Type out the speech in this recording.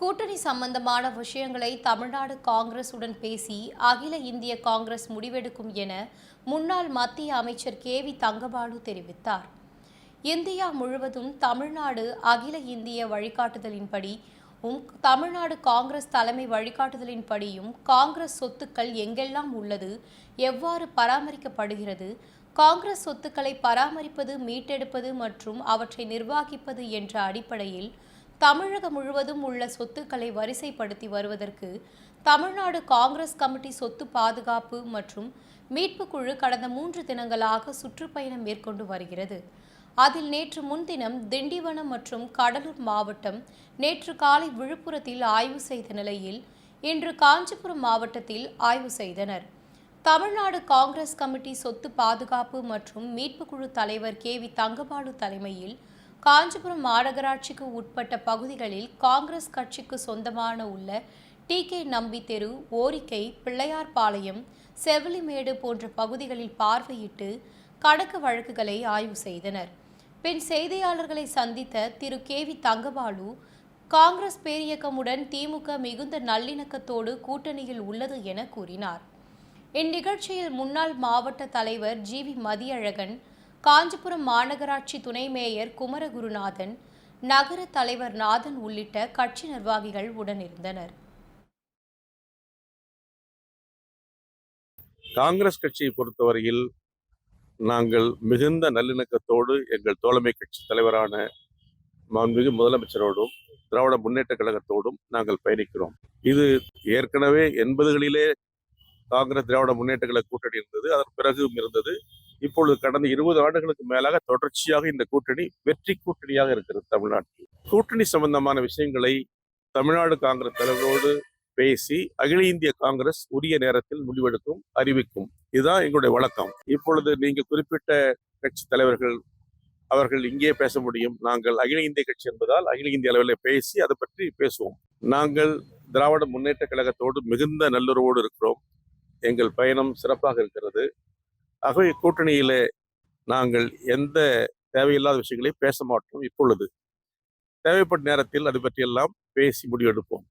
கூட்டணி சம்பந்தமான விஷயங்களை தமிழ்நாடு காங்கிரசுடன் பேசி அகில இந்திய காங்கிரஸ் முடிவெடுக்கும் என முன்னாள் மத்திய அமைச்சர் கே வி தங்கபாலு தெரிவித்தார். இந்தியா முழுவதும் தமிழ்நாடு அகில இந்திய வழிகாட்டுதலின்படி உம் தமிழ்நாடு காங்கிரஸ் தலைமை வழிகாட்டுதலின்படியும் காங்கிரஸ் சொத்துக்கள் எங்கெல்லாம் உள்ளது எவ்வாறு பராமரிக்கப்படுகிறது காங்கிரஸ் சொத்துக்களை பராமரிப்பது மீட்டெடுப்பது மற்றும் அவற்றை நிர்வகிப்பது என்ற அடிப்படையில் தமிழகம் முழுவதும் உள்ள சொத்துக்களை வரிசைப்படுத்தி வருவதற்கு தமிழ்நாடு காங்கிரஸ் கமிட்டி சொத்து பாதுகாப்பு மற்றும் மீட்பு குழு கடந்த மூன்று தினங்களாக சுற்றுப்பயணம் மேற்கொண்டு வருகிறது. அதில் நேற்று முன்தினம் திண்டிவனம் மற்றும் கடலூர் மாவட்டம் நேற்று காலை விழுப்புரத்தில் ஆய்வு செய்த நிலையில் இன்று காஞ்சிபுரம் மாவட்டத்தில் ஆய்வு செய்தனர். தமிழ்நாடு காங்கிரஸ் கமிட்டி சொத்து பாதுகாப்பு மற்றும் மீட்பு குழு தலைவர் கே வி தங்கபாலு தலைமையில் காஞ்சிபுரம் மாநகராட்சிக்கு உட்பட்ட பகுதிகளில் காங்கிரஸ் கட்சிக்கு சொந்தமான உள்ள டி கே நம்பி தெரு ஓரிக்கை பிள்ளையார்பாளையம் செவிலிமேடு போன்ற பகுதிகளில் பார்வையிட்டு கணக்கு வழக்குகளை ஆய்வு செய்தனர். பின் செய்தியாளர்களை சந்தித்த திரு. கே. வி. தங்கபாலு காங்கிரஸ் பேரியக்கமுடன் திமுக மிகுந்த நல்லிணக்கத்தோடு கூட்டணியில் உள்ளது என கூறினார். இந்நிகழ்ச்சியில் முன்னாள் மாவட்ட தலைவர் ஜி. வி. மதியழகன் காஞ்சிபுரம் மாநகராட்சி துணை மேயர் குமரகுருநாதன் நகர தலைவர் நாதன் உள்ளிட்ட கட்சி நிர்வாகிகள் உடனிருந்தனர். காங்கிரஸ் கட்சியை பொறுத்தவரையில் நாங்கள் மிகுந்த நல்லிணக்கத்தோடு எங்கள் தோழமை கட்சி தலைவரான மாண்புமிகு முதலமைச்சரோடும் திராவிட முன்னேற்ற கழகத்தோடும் நாங்கள் பயணிக்கிறோம். இது ஏற்கனவே எண்பதுகளிலே காங்கிரஸ் திராவிட முன்னேற்ற கழக கூட்டணி இருந்தது அதன் பிறகும் இருந்தது. இப்பொழுது கடந்த இருபது ஆண்டுகளுக்கு மேலாக தொடர்ச்சியாக இந்த கூட்டணி வெற்றி கூட்டணியாக இருக்கிறது தமிழ்நாட்டில். கூட்டணி சம்பந்தமான விஷயங்களை தமிழ்நாடு காங்கிரஸ் தலைவரோடு பேசி அகில இந்திய காங்கிரஸ் உரிய நேரத்தில் முடிவெடுக்கும் அறிவிக்கும். இதுதான் எங்களுடைய வழக்கம். இப்பொழுது நீங்கள் குறிப்பிட்ட கட்சி தலைவர்கள் அவர்கள் இங்கே பேச முடியும். நாங்கள் அகில இந்திய கட்சி என்பதால் அகில இந்திய அளவில் பேசி அதை பற்றி பேசுவோம். நாங்கள் திராவிட முன்னேற்ற கழகத்தோடு மிகுந்த நல்லுறவோடு இருக்கிறோம். எங்கள் பயணம் சிறப்பாக இருக்கிறது. ஆகவே கூட்டணியிலே நாங்கள் எந்த தேவையில்லாத விஷயங்களையும் பேச மாட்டோம் இப்பொழுது. தேவைப்பட்ட நேரத்தில் அது பற்றியெல்லாம் பேசி முடிவெடுப்போம்.